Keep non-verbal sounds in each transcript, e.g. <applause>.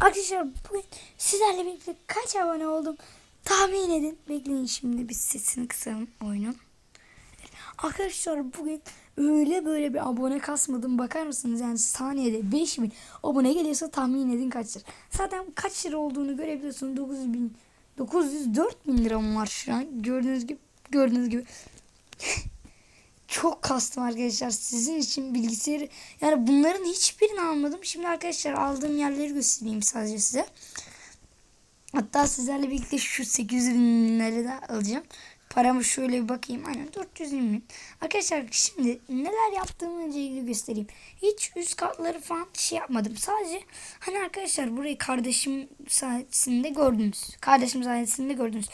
Arkadaşlar bugün sizlerle birlikte kaç abone oldum tahmin edin. Bekleyin şimdi bir sesini kısalım oyunun. Arkadaşlar bugün öyle böyle bir abone kasmadım. Bakar mısınız yani saniyede 5000 abone geliyorsa tahmin edin kaçtır. Zaten kaç lira olduğunu görebiliyorsunuz. 9000 904 bin liram var şu an. Gördüğünüz gibi gördüğünüz gibi <laughs> çok kastım arkadaşlar sizin için bilgisayarı yani bunların hiçbirini almadım. Şimdi arkadaşlar aldığım yerleri göstereyim sadece size. Hatta sizlerle birlikte şu 800 binleri de alacağım. Paramı şöyle bir bakayım. Aynen 420 bin. Arkadaşlar şimdi neler yaptığımı önce ilgili göstereyim. Hiç üst katları falan şey yapmadım. Sadece hani arkadaşlar burayı kardeşim sayesinde gördünüz. Kardeşim sayesinde gördünüz.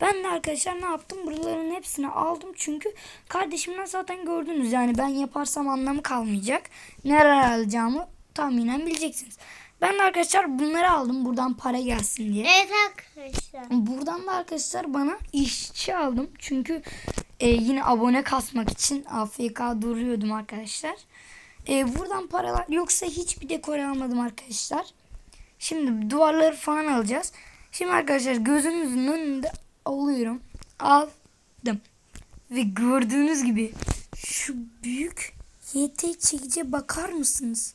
Ben de arkadaşlar ne yaptım? Buraların hepsini aldım. Çünkü kardeşimden zaten gördünüz. Yani ben yaparsam anlamı kalmayacak. Neler alacağımı tahminen bileceksiniz. Ben de arkadaşlar bunları aldım. Buradan para gelsin diye. Evet arkadaşlar. Buradan da arkadaşlar bana işçi aldım. Çünkü e, yine abone kasmak için AFK duruyordum arkadaşlar. E, buradan paralar yoksa hiçbir dekor almadım arkadaşlar. Şimdi duvarları falan alacağız. Şimdi arkadaşlar gözünüzün önünde alıyorum. Aldım. Ve gördüğünüz gibi şu büyük YT çekice bakar mısınız?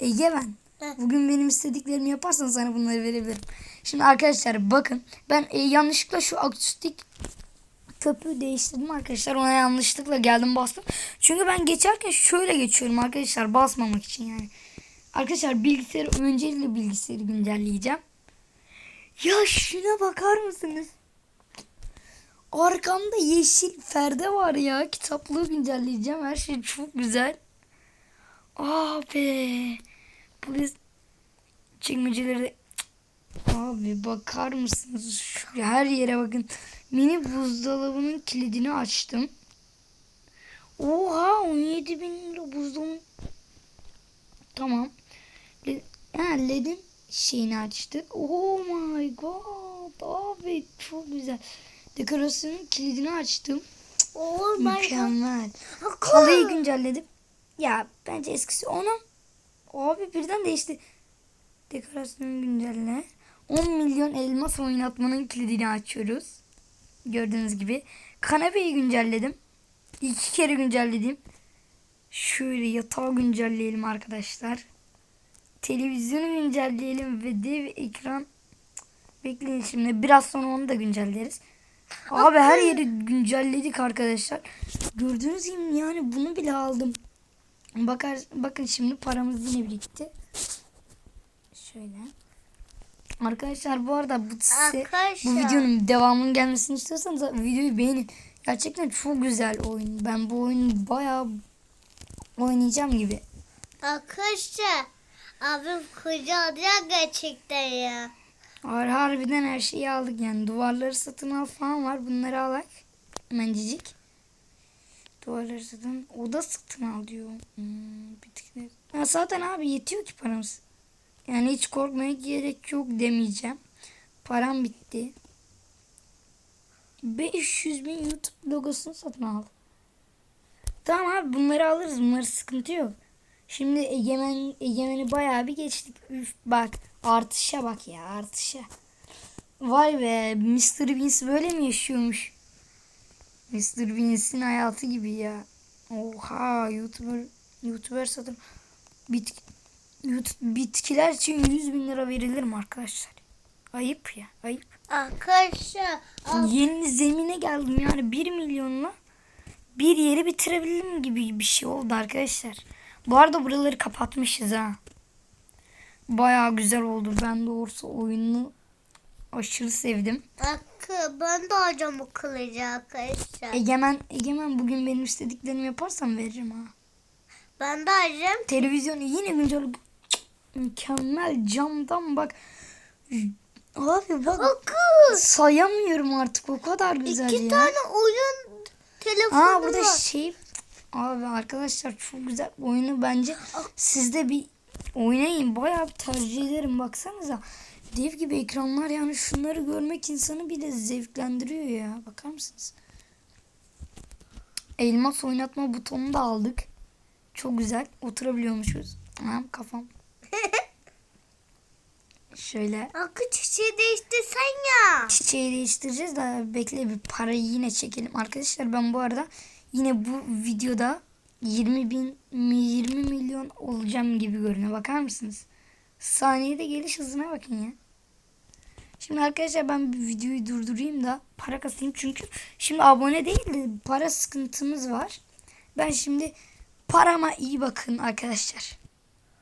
Egemen. Evet. Bugün benim istediklerimi yaparsan sana bunları verebilirim. Şimdi arkadaşlar bakın ben e, yanlışlıkla şu akustik köpüğü değiştirdim arkadaşlar. Ona yanlışlıkla geldim bastım. Çünkü ben geçerken şöyle geçiyorum arkadaşlar basmamak için yani. Arkadaşlar bilgisayarı öncelikle bilgisayarı güncelleyeceğim. Ya şuna bakar mısınız? Arkamda yeşil perde var ya. Kitaplığı güncelleyeceğim. Her şey çok güzel. Bu biz çekmeceleri Abi bakar mısınız? Şu her yere bakın. Mini buzdolabının kilidini açtım. Oha 17 bin lira buzdolabı. Tamam. Ha, LED'in şeyini açtık. Oh my god. Abi çok güzel. Dekorasyonun kilidini açtım. God. Mükemmel. Kaleyi güncelledim. Ya bence eskisi ona. Abi birden değişti. Dekorasyonu güncelle. 10 milyon elmas oynatmanın kilidini açıyoruz. Gördüğünüz gibi. Kanepeyi güncelledim. İki kere güncelledim. Şöyle yatağı güncelleyelim arkadaşlar. Televizyonu güncelleyelim ve dev ekran Bekleyin şimdi. Biraz sonra onu da güncelleriz. Abi her yeri güncelledik arkadaşlar. Gördüğünüz gibi yani bunu bile aldım. Bakar, bakın şimdi paramız yine birikti. Şöyle. Arkadaşlar bu arada bu size bu videonun devamının gelmesini istiyorsanız videoyu beğenin. Gerçekten çok güzel oyun. Ben bu oyunu bayağı oynayacağım gibi. Arkadaşlar. Abim koca alacak gerçekten ya. Har harbiden her şeyi aldık yani. Duvarları satın al falan var. Bunları alak. Mencicik. Duvarları satın. Oda satın al diyor. Hmm, bir Ya zaten abi yetiyor ki paramız. Yani hiç korkmaya gerek yok demeyeceğim. Param bitti. 500 bin YouTube logosunu satın al. Tamam abi bunları alırız. Bunları sıkıntı yok. Şimdi Egemen Egemen'i bayağı bir geçtik. Üf, bak artışa bak ya artışa. Vay be Mr. Beast böyle mi yaşıyormuş? Mr. Beast'in hayatı gibi ya. Oha YouTuber YouTuber satın bit, YouTube, bitkiler için 100 bin lira verilir mi arkadaşlar? Ayıp ya ayıp. Arkadaşlar. Yeni zemine geldim yani 1 milyonla bir yeri bitirebilirim gibi bir şey oldu arkadaşlar. Bu arada buraları kapatmışız ha. Baya güzel oldu. Ben doğrusu oyunu aşırı sevdim. Akı, ben de o kılıcı arkadaşlar. Egemen, Egemen bugün benim istediklerimi yaparsan veririm ha. Ben de alacağım. Televizyonu yine güncel. Mükemmel camdan bak. Abi bak Akı. sayamıyorum artık o kadar güzel İki ya. tane oyun telefonu Aa burada var. şey abi arkadaşlar çok güzel oyunu bence siz de bir oynayın. Bayağı bir tercih ederim. Baksanıza. Dev gibi ekranlar yani şunları görmek insanı bir de zevklendiriyor ya. Bakar mısınız? Elmas oynatma butonunu da aldık. Çok güzel. Oturabiliyormuşuz. Anam kafam. <laughs> Şöyle. Akı çiçeği değiştirsen ya. çiçeği değiştireceğiz de bekle bir parayı yine çekelim. Arkadaşlar ben bu arada yine bu videoda 20 bin 20 milyon olacağım gibi görünüyor. Bakar mısınız? Saniyede geliş hızına bakın ya. Şimdi arkadaşlar ben bir videoyu durdurayım da para kasayım. Çünkü şimdi abone değil de para sıkıntımız var. Ben şimdi parama iyi bakın arkadaşlar.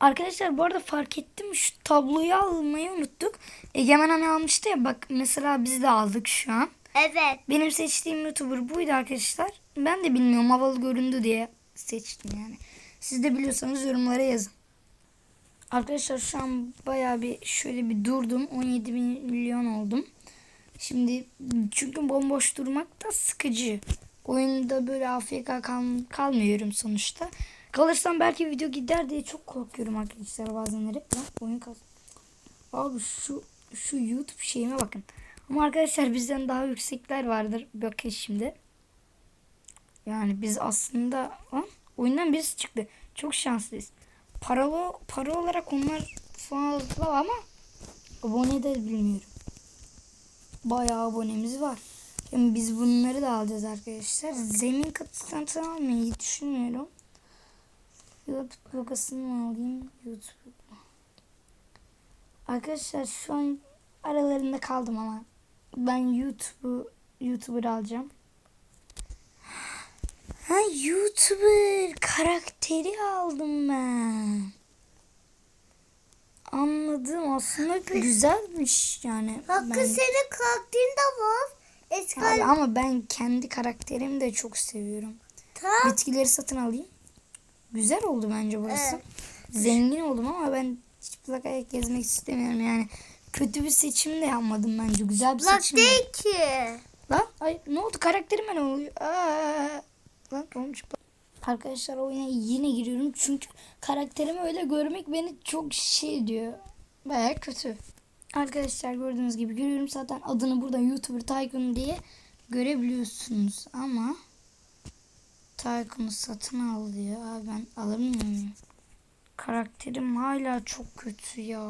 Arkadaşlar bu arada fark ettim şu tabloyu almayı unuttuk. Egemen hani almıştı ya bak mesela biz de aldık şu an. Evet. Benim seçtiğim YouTuber buydu arkadaşlar. Ben de bilmiyorum havalı göründü diye seçtim yani. Siz de biliyorsanız yorumlara yazın. Arkadaşlar şu an bayağı bir şöyle bir durdum. 17 milyon oldum. Şimdi çünkü bomboş durmak da sıkıcı. Oyunda böyle AFK kal kalmıyorum sonuçta. Kalırsam belki video gider diye çok korkuyorum arkadaşlar bazenleri. Lan oyun kaz. Abi şu şu YouTube şeyime bakın. Ama arkadaşlar bizden daha yüksekler vardır. Bakın şimdi. Yani biz aslında Lan, oyundan birisi çıktı. Çok şanslıyız. Paralı para olarak onlar fazla ama abone de bilmiyorum. Bayağı abonemiz var. Yani biz bunları da alacağız arkadaşlar. Zemin katı satın almayı düşünmüyorum. YouTube logosunu mu alayım? YouTube. Arkadaşlar şu an aralarında kaldım ama ben YouTube'u YouTuber alacağım. Ha YouTuber karakteri aldım ben. Anladım aslında güzelmiş yani. Hakkı Ben- senin karakterin de var. Eski ama ben kendi karakterimi de çok seviyorum. Tamam. Bitkileri satın alayım. Güzel oldu bence burası. Evet. Zengin oldum ama ben çıplak ayak gezmek istemiyorum yani. Kötü bir seçim de yapmadım bence. Güzel bir Bak seçim. yaptım. değil ki. Lan ay ne oldu karakterime ne oluyor? Aa, lan. Arkadaşlar oyuna yine giriyorum çünkü karakterimi öyle görmek beni çok şey diyor. Baya kötü. Arkadaşlar gördüğünüz gibi görüyorum zaten adını burada YouTuber Tycoon diye görebiliyorsunuz ama Tycoon'u satın al diyor. Abi ben alamıyor muyum? Karakterim hala çok kötü ya.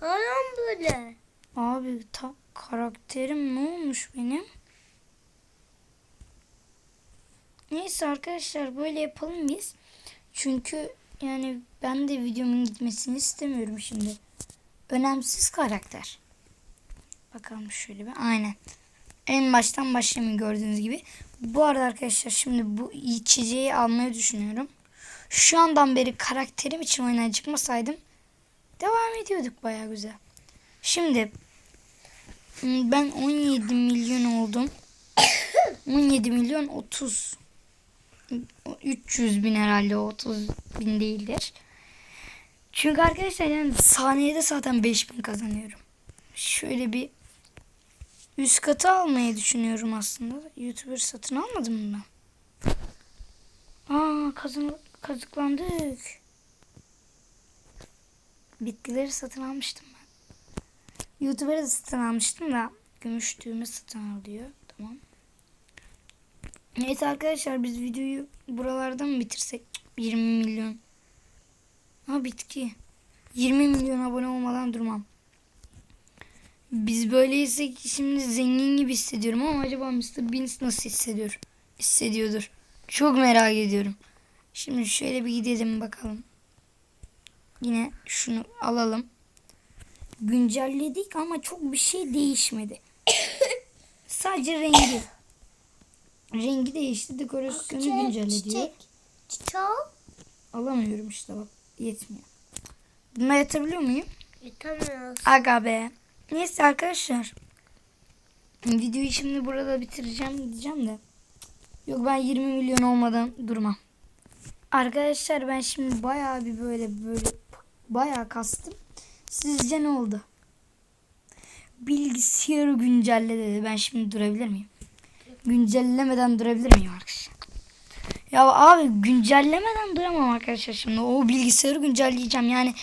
Anam böyle. Abi ta karakterim ne olmuş benim? Neyse arkadaşlar böyle yapalım biz. Çünkü yani ben de videomun gitmesini istemiyorum şimdi. Önemsiz karakter. Bakalım şöyle bir. Aynen. En baştan başlamayın gördüğünüz gibi. Bu arada arkadaşlar şimdi bu içeceği almayı düşünüyorum. Şu andan beri karakterim için oyuna çıkmasaydım devam ediyorduk baya güzel. Şimdi Hmm, Ben 17 milyon oldum. <coughs> 17 milyon 30 300 bin herhalde 30 bin değildir. Çünkü arkadaşlar yani saniyede zaten 5000 kazanıyorum. Şöyle bir üst katı almayı düşünüyorum aslında. YouTuber satın almadım mı ben? Aa kazan kazıklandık. Bitkileri satın almıştım ben. YouTuber'ı satın almıştım da gümüş düğme satın alıyor. Tamam. Neyse arkadaşlar biz videoyu buralardan mı bitirsek? 20 milyon. Ha bitki. 20 milyon abone olmadan durmam. Biz böyleysek şimdi zengin gibi hissediyorum ama acaba Mr. Beast nasıl hissediyor? Hissediyordur. Çok merak ediyorum. Şimdi şöyle bir gidelim bakalım. Yine şunu alalım güncelledik ama çok bir şey değişmedi. <coughs> Sadece rengi. Rengi değişti. Dekorasyonu güncelledi. Çiçek. Çiçek. Alamıyorum işte bak. Yetmiyor. Bunları yatabiliyor muyum? Yutamıyoruz. Aga be. Neyse arkadaşlar. Videoyu şimdi burada bitireceğim diyeceğim de. Yok ben 20 milyon olmadan durmam. Arkadaşlar ben şimdi bayağı bir böyle böyle bayağı kastım. Sizce ne oldu? Bilgisayarı güncelle dedi. Ben şimdi durabilir miyim? Güncellemeden durabilir miyim arkadaşlar? Ya abi güncellemeden duramam arkadaşlar şimdi. O bilgisayarı güncelleyeceğim. Yani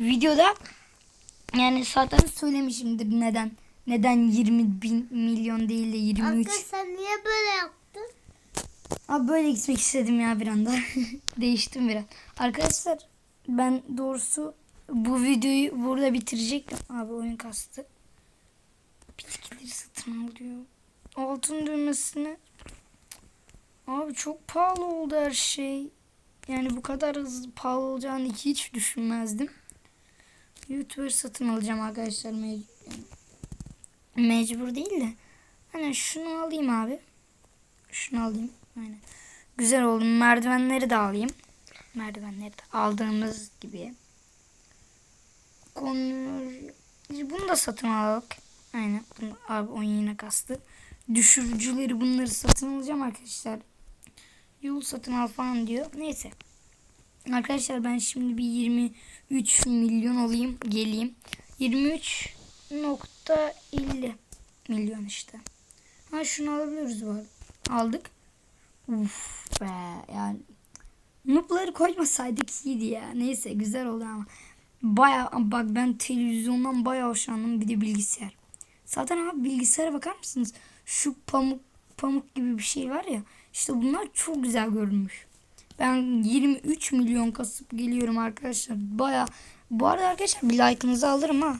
videoda yani zaten söylemişimdir neden. Neden 20 bin milyon değil de 23. Hakkı sen niye böyle yaptın? Abi böyle gitmek istedim ya bir anda. <laughs> Değiştim biraz. Arkadaşlar ben doğrusu bu videoyu burada bitirecektim. Abi oyun kastı. Bitkileri satın alıyor. Altın düğmesini. Abi çok pahalı oldu her şey. Yani bu kadar hızlı pahalı olacağını hiç düşünmezdim. YouTuber satın alacağım arkadaşlar. Me- mecbur değil de. Hani şunu alayım abi. Şunu alayım. Aynen. Güzel oldu. Merdivenleri de alayım. Merdivenleri de aldığımız gibi. Konur. Bunu da satın alalım. Aynen. Abi oyun yine kastı. Düşürücüleri bunları satın alacağım arkadaşlar. Yol satın al falan diyor. Neyse. Arkadaşlar ben şimdi bir 23 milyon olayım. Geleyim. 23.50 milyon işte. Ha şunu alabiliyoruz bu arada. Aldık. Uf be yani. Noob'ları koymasaydık iyiydi ya. Neyse güzel oldu ama. Baya bak ben televizyondan baya hoşlandım. Bir de bilgisayar. Zaten abi bilgisayara bakar mısınız? Şu pamuk pamuk gibi bir şey var ya. İşte bunlar çok güzel görünmüş. Ben 23 milyon kasıp geliyorum arkadaşlar. Baya bu arada arkadaşlar bir like'ınızı alırım ha.